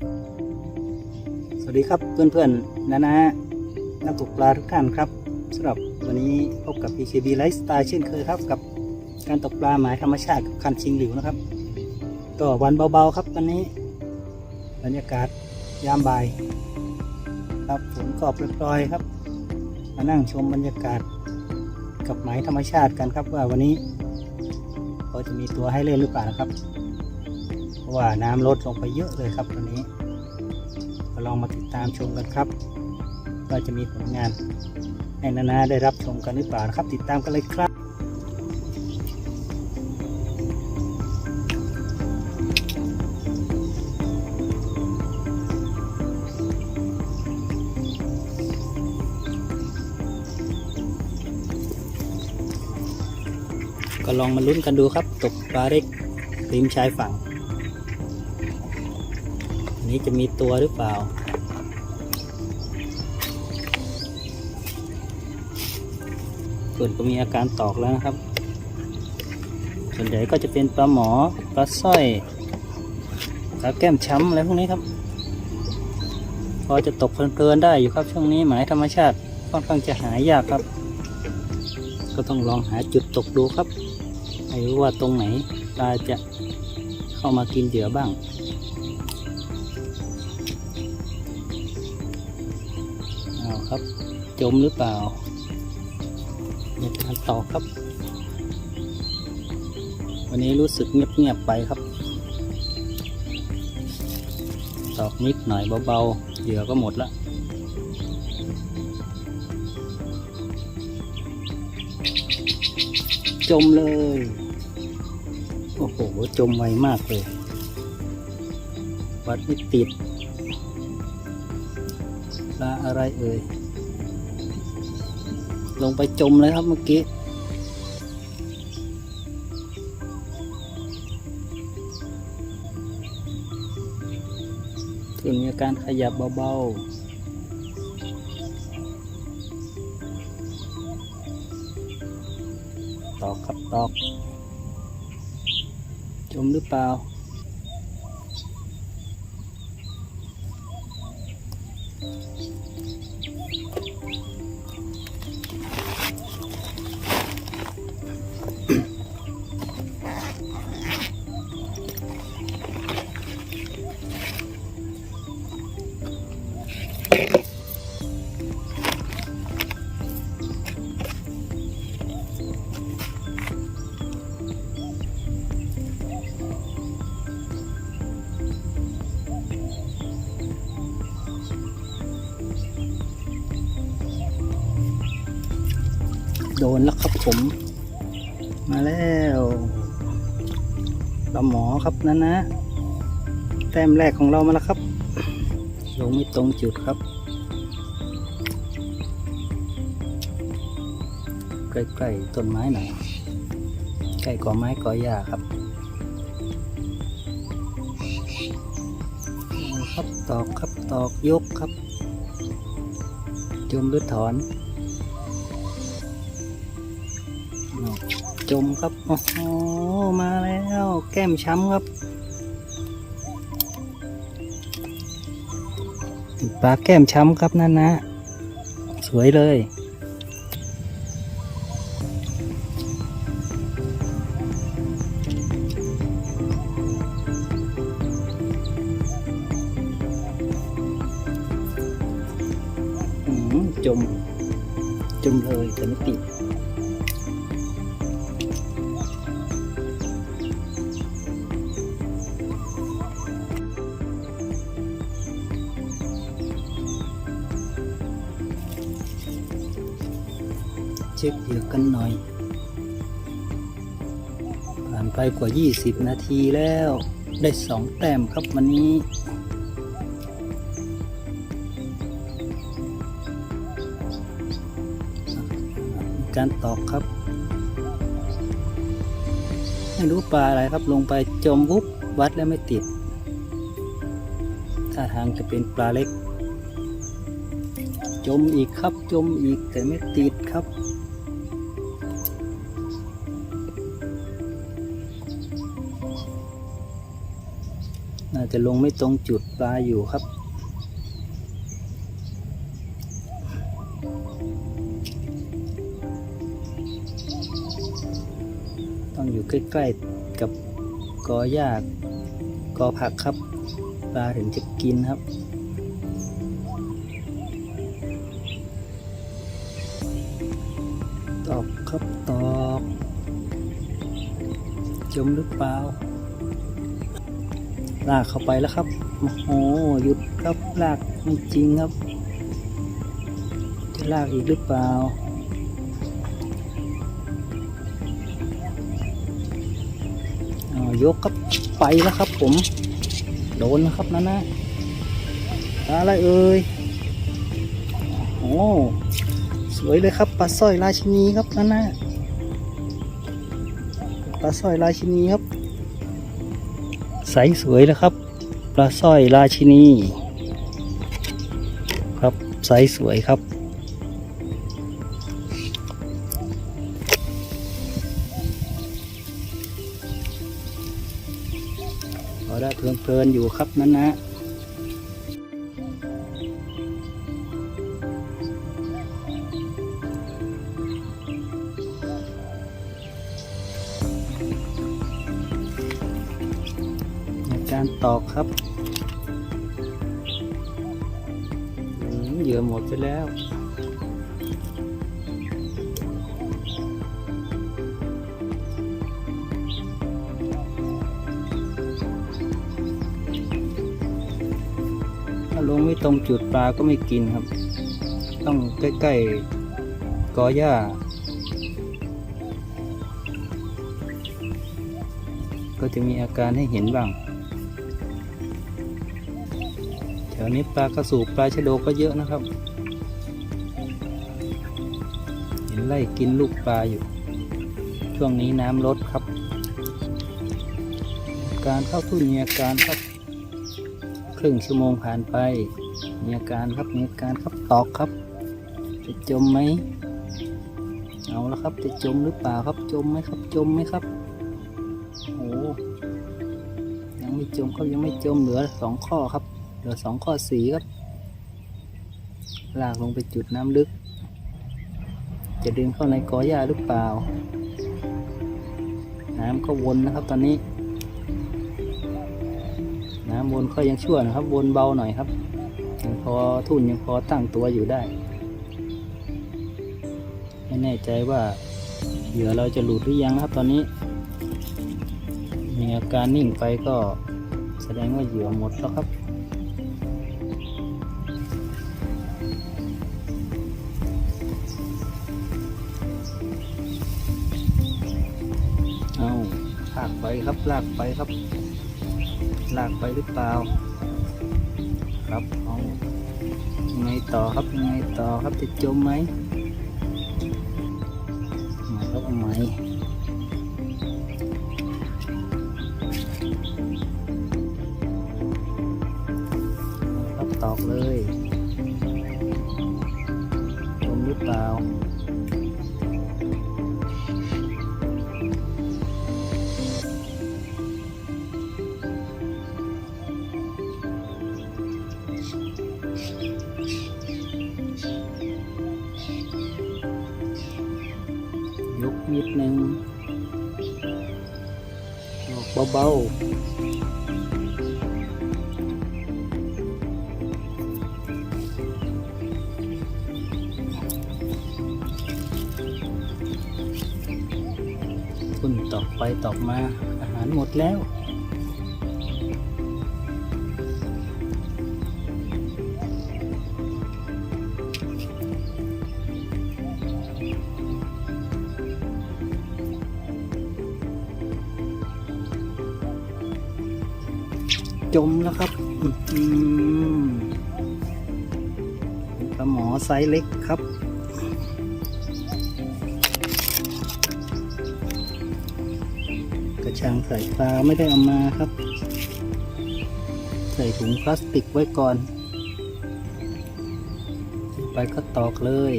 สวัสดีครับเพื่อนๆนะนะนักตกปลาทุกท่านครับสำหรับวันนี้พบกับ PKB Lifestyle เช่นเคยครับ กับการตกปลาหมายธรรมชาติกับคันชิงหลิวนะครับก็วันเบาๆครับวันนี้บรรยากาศยามบ่าย ครับฝนก็ปล่อยๆครับ มานั่งชมบรรยากาศกับหมายธรรมชาติกันครับว่าวันนี้พอจะมีตัวให้เล่นหรือเปล่านะครับ ราะว่าน้ำลดลงไปเยอะเลยครับวันนี้ก็ลองมาติดตามชมกันครับว่าจะมีผลงานให้นานาได้รับชมกันหรือเปล่านะครับ ติดตามกันเลยครับก็ลองมาลุ้นกันดูครับ ตกปลาเล็กริมชายฝั่ง นี้จะมีตัวหรือเปล่า ส่วนก็มีอาการตอกแล้วนะครับ ส่วนใหญ่ก็จะเป็นปลาหมอ ปลาสร้อยปลาแก้มช้ำอะไรพวกนี้ครับ พอจะตกเพลินๆได้อยู่ครับช่วงนี้หมายธรรมชาติค่อนข้างจะหายากครับ ก็ต้องลองหาจุดตกดูครับ ไม่รู้ว่าตรงไหนปลาจะเข้ามากินเหยื่อบ้าง ครับ จมหรือเปล่าในการต่อครับ วันนี้รู้สึกเงียบๆไปครับ ตอกนิดหน่อยเบาๆเหยื่อก็หมดละจมเลย โอ้โห จมไวมากเลย วัดไม่ติดปลาอะไรเอ่ย ลงไปจมเลยครับเมื่อกี้ ถึงมีการขยับเบาๆตอกครับตอก จมหรือเปล่า โดนแล้วครับผม มาแล้วปลาหมอครับนั่นนะ แต้มแรกของเรามาแล้วครับ ลงไม่ตรงจุดครับ ใกล้ๆต้นไม้หน่อย ใกล้กอไม้กอหญ้าครับครับตอกครับตอกยกครับ จมหรือถอน จมครับ โอ้โห มาแล้ว แก้มช้ำครับ ปลาแก้มช้ำครับนั่นนะ สวยเลย จม จมเลยแต่ไม่ติด เช็คเหยื่อกันหน่อย ผ่านไปกว่า 20 นาทีแล้ว ได้สองแต้มครับวันนี้ การตอกครับ ไม่รู้ปลาอะไรครับลงไปจมปุ๊บวัดแล้วไม่ติด ถ้าทางจะเป็นปลาเล็กจมอีกครับจมอีกแต่ไม่ติดครับ น่าจะลงไม่ตรงจุดปลาอยู่ครับ ต้องอยู่ใกล้ๆกับกอหญ้ากอผักครับ ปลาถึงจะกินครับตอกครับตอก จมหรือเปล่า ลากเข้าไปแล้วครับ โอ้โห หยุดครับ ลากไม่จริงครับ จะลากอีกหรือเปล่าอยกครับ ไปแล้วครับผม โดนนะครับนั่นนะอะไรเอ่ย โอ้สวยเลยครับปลาสร้อยราชินีครับนั่นนะปลาสร้อยราชินีครับ ใสสวยแล้วครับ ปลาสร้อยราชินีครับใสสวยครับ พอได้เพลินๆอยู่ครับนั่นนะ การตอกครับเหยื่อหมดไปแล้วถ้าลงไม่ตรงจุดปลาก็ไม่กินครับ ต้องใกล้ๆกอหญ้า ก็จะมีอาการให้เห็นบ้าง วนี้ปลากระสูบปลาชะโดก็เยอะนะครับเห็นไล่กินลูกปลาอยู่ ช่วงนี้น้ำลดครับ การเข้าทุ่นมีอาการครับ ครึ่งชั่วโมงผ่านไป มีอาการครับมีอาการครับตอกครับ จะจมไหมเอาแล้วครับจะจมหรือเปล่าครับจมไหมครับจมไหมครับโอ้ยังไม่จมครับยังไม่จมเหลือสองข้อครับ เหลือสองข้อสีครับ ลากลงไปจุดน้ำลึก จะดึงเข้าในกอหญ้าหรือเปล่า น้ำก็วนนะครับตอนนี้ น้ำวนก็ยังชั่วนะครับ วนเบาหน่อยครับ ยังพอทุ่นยังพอตั้งตัวอยู่ได้ ไม่แน่ใจว่าเหยื่อเราจะหลุดหรือยังครับตอนนี้มีอาการนิ่งไปก็แสดงว่าเหยื่อหมดแล้วครับ ลากไปครับ ลากไปหรือเปล่า ครับเอายังไงต่อครับยังไงต่อครับจะจมไหมมาครับเอาไหมครับตอกเลย ยกนิดนึงออกเบาๆคุณตอกไปตอกมาอาหารหมดแล้ว จมแล้วครับอื้อหือปลาหมอไซส์เล็กครับกระชังใส่ปลาไม่ได้เอามาครับ ใส่ถุงพลาสติกไว้ก่อน ไปก็ตอกเลย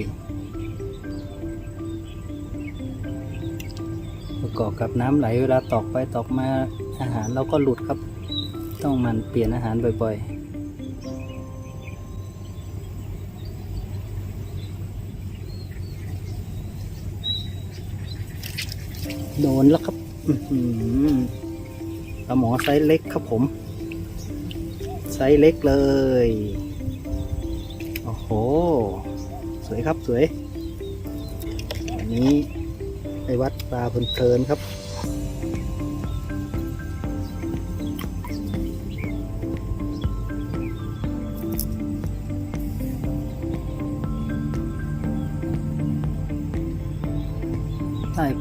ประกอบกับน้ำไหลเวลาตอกไปตอกมาอาหารเราก็หลุดครับ ต้องมันเปลี่ยนอาหารบ่อยๆโดนแล้วครับอื้อหือปลาหมอไซส์เล็กครับผม ไซส์เล็กเลย โอ้โห สวยครับสวย อันนี้ไปวัดปลาเพลินๆครับ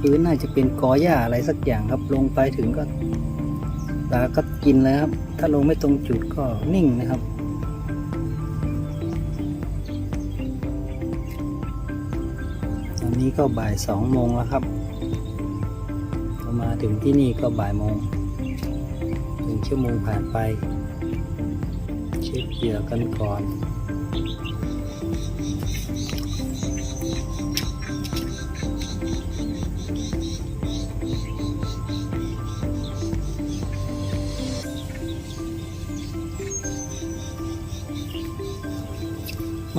พื้นน่าจะเป็นกอหญ้าอะไรสักอย่างครับ ลงไปถึงก็ปลาก็กินเลยครับ ถ้าลงไม่ตรงจุดก็นิ่งนะครับตอนนี้ก็บ่ายสองโมงแล้วครับเรามาถึงที่นี่ก็บ่ายโมงหนึ่งชั่วโมงผ่านไป เช็คเหยื่อกันก่อน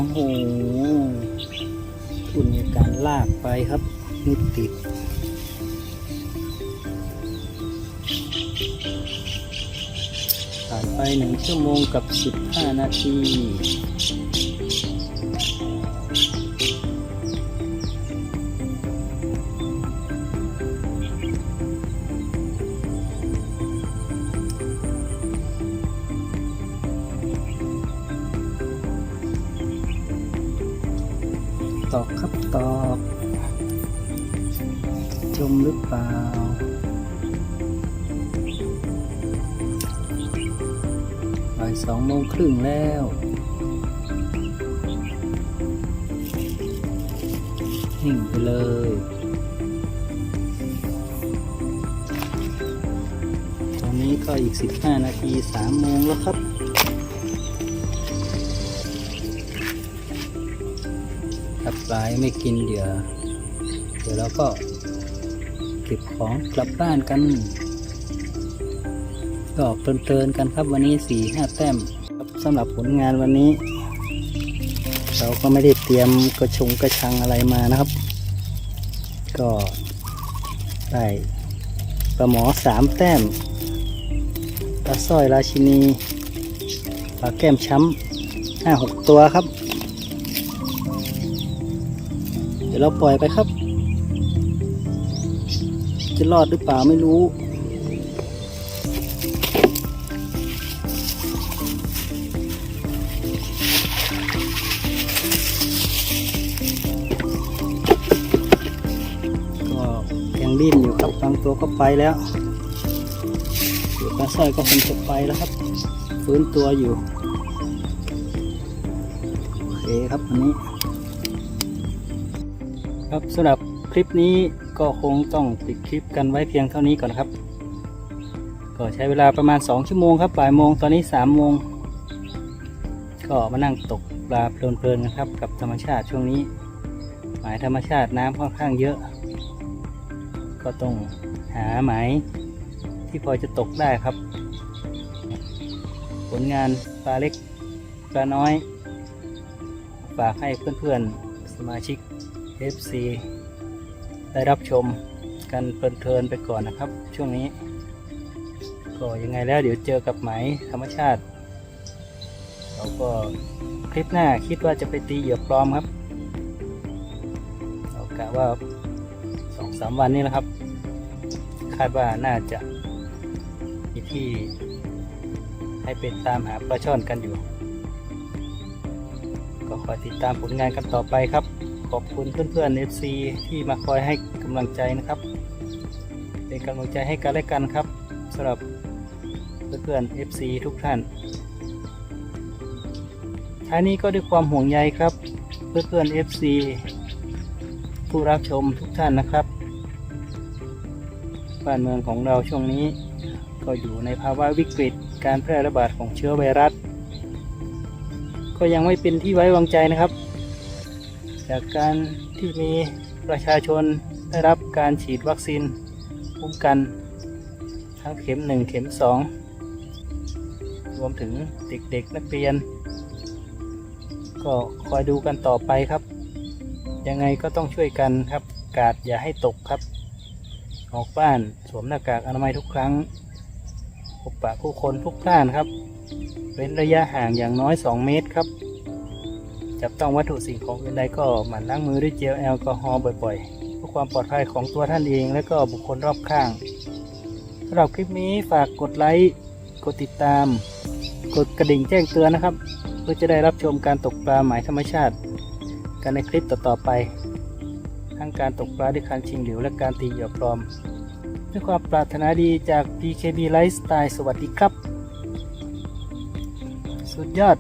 อ้โหคุณมีการลากไปครับนี่ติด ผ่านไปหนึ่งชั่วโมงกับสิบห้านาที ตอกครับตอกจมหรือเปล่า บ่ายสองโมงครึ่งแล้วนิ่งไปเลยตอนนี้ก็อีก 15 นาที3โมงแล้วครับ ลายไม่กินเดี๋ยวเดี๋ยวเราก็เก็บของกลับบ้านกันก็เพลินๆกันครับวันนี้สี่ห้าแต้มสำหรับผลงานวันนี้ เราก็ไม่ได้เตรียมกระชงกระชังอะไรมานะครับ ก็ได้ปลาหมอสามแต้มปลาสร้อยราชินีปลาแก้มช้ำห้าหกตัวครับ ดี๋ยวเราปล่อยไปครับ จะรอดหรือเปล่าไม่รู้ ก็ยังดิ้นอยู่ครับบางตัวก็ไปแล้วเดี๋ยวปลาสร้อยก็คงจะไปแล้วครับ ฟื้นตัวอยู่ โอเคครับวันนี้ ครับสำหรับคลิปนี้ก็คงต้องปิดคลิปกันไว้เพียงเท่านี้ก่อนครับ ก็ใช้เวลาประมาณ 2 ชั่วโมงครับบ่ายโมงตอนนี้3โมงก็มานั่งตกปลาเพลินๆนะครับ กับธรรมชาติช่วงนี้ หมายธรรมชาติน้ำค่อนข้างเยอะ ก็ต้องหาหมายที่พอจะตกได้ครับ ผลงานปลาเล็กปลาน้อยฝากให้เพื่อนๆสมาชิก FC ได้รับชมกันเพลินๆไปก่อนนะครับ ช่วงนี้ ก็ยังไงแล้วเดี๋ยวเจอกับไหมธรรมชาติเราก็คลิปหน้าคิดว่าจะไปตีเหยื่อปลอมครับเรากะว่าสองสามวันนี้นะครับ คาดว่าน่าจะมีที่ให้เป็นตามหาปลาช่อนกันอยู่ ก็คอยติดตามผลงานกันต่อไปครับ ขอบคุณเพื่อนๆ FC ที่มาคอยให้กำลังใจนะครับ เป็นกำลังใจให้กันและกันครับสำหรับเพื่อนๆ FC ทุกท่าน ท้ายนี้ก็ด้วยความห่วงใยครับ เพื่อนๆ FC ผู้รับชมทุกท่านนะครับ บ้านเมืองของเราช่วงนี้ ก็อยู่ในภาวะวิกฤตการแพร่ระบาดของเชื้อไวรัส ก็ยังไม่เป็นที่ไว้วางใจนะครับ จากการที่มีประชาชนได้รับการฉีดวัคซีนคุ้มกัน ทั้งเข็ม 1 เข็ม 2 รวมถึงเด็กๆนักเรียน ก็คอยดูกันต่อไปครับ ยังไงก็ต้องช่วยกันครับ กาดอย่าให้ตกครับ ออกบ้านสวมหน้ากากอนามัยทุกครั้งพบปะผู้คนทุกท่านครับเว้นระยะห่างอย่างน้อย 2 เมตรครับ จับต้องวัตถุสิ่งของอื่นใดก็หมั่นล้างมือด้วยเจลแอลกอฮอล์บ่อยๆเพื่อความปลอดภัยของตัวท่านเองและก็บุคคลรอบข้างสำหรับคลิปนี้ฝากกดไลค์กดติดตาม กดกระดิ่งแจ้งเตือนนะครับ เพื่อจะได้รับชมการตกปลาหมายธรรมชาติ กันในคลิปต่อๆไป ทั้งการตกปลาด้วยคันชิงหลิวและการตีเหยื่อปลอมด้วยความปรารถนาดีจาก PKB Lifestyle สวัสดีครับ สุดยอด